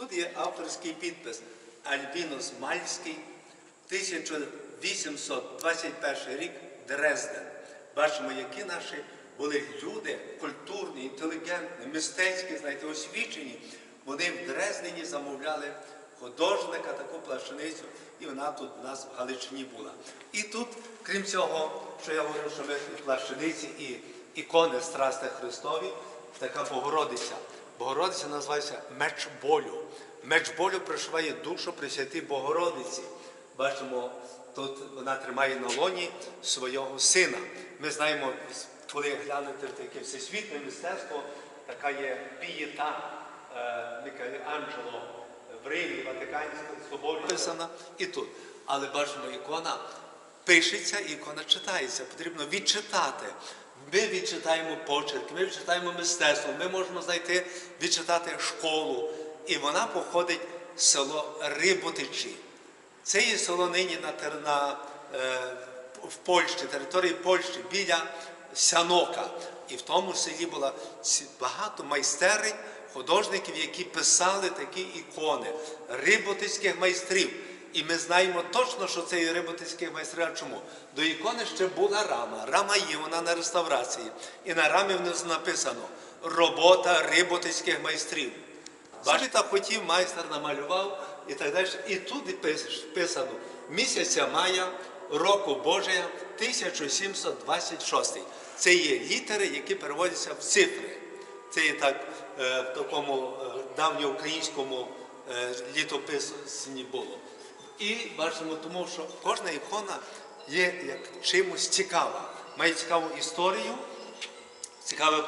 Тут є авторський підпис Альбінус Мальський, 1821 рік Дрезден. Бачимо, які наші були люди культурні, інтелігентні, мистецькі, знаєте, освічені. Вони в Дрездені замовляли художника, таку плащаницю, і вона тут у нас в Галичині була. І тут, крім цього, що я говорив, що ми і плащаниці, і ікони Страсти Христові, така Богородиця. Богородиця називається меч болю. Меч болю пришиває душу Пресвятій Богородиці. Бачимо, тут вона тримає на лоні свого сина. Ми знаємо, коли глянете в таке всесвітнє мистецтво, така є пієта е, Мікеланджело в Римі, Ватиканська соборі написана і тут. Але бачимо, ікона пишеться, ікона читається. Потрібно відчитати. Ми відчитаємо почерк, ми відчитаємо мистецтво, ми можемо знайти, відчитати школу. І вона походить з село Риботичі. Це є село нині на, на, е, в Польщі, території Польщі, біля Сянока. І в тому селі було багато майстерень, художників, які писали такі ікони, риботицьких майстрів. І ми знаємо точно, що це є риботицьких майстрів. Чому? До ікони ще була рама. Рама є, вона на реставрації. І на рамі внизу написано робота риботицьких майстрів. Бачите, хотів, майстер намалював і так далі. І тут писано місяця мая року Божия 1726. Це є літери, які переводяться в цифри. Це є так е, в такому е, давньоукраїнському е, літописні було. І бачимо, тому що кожна ікона є як чимось цікава, має цікаву історію, цікаве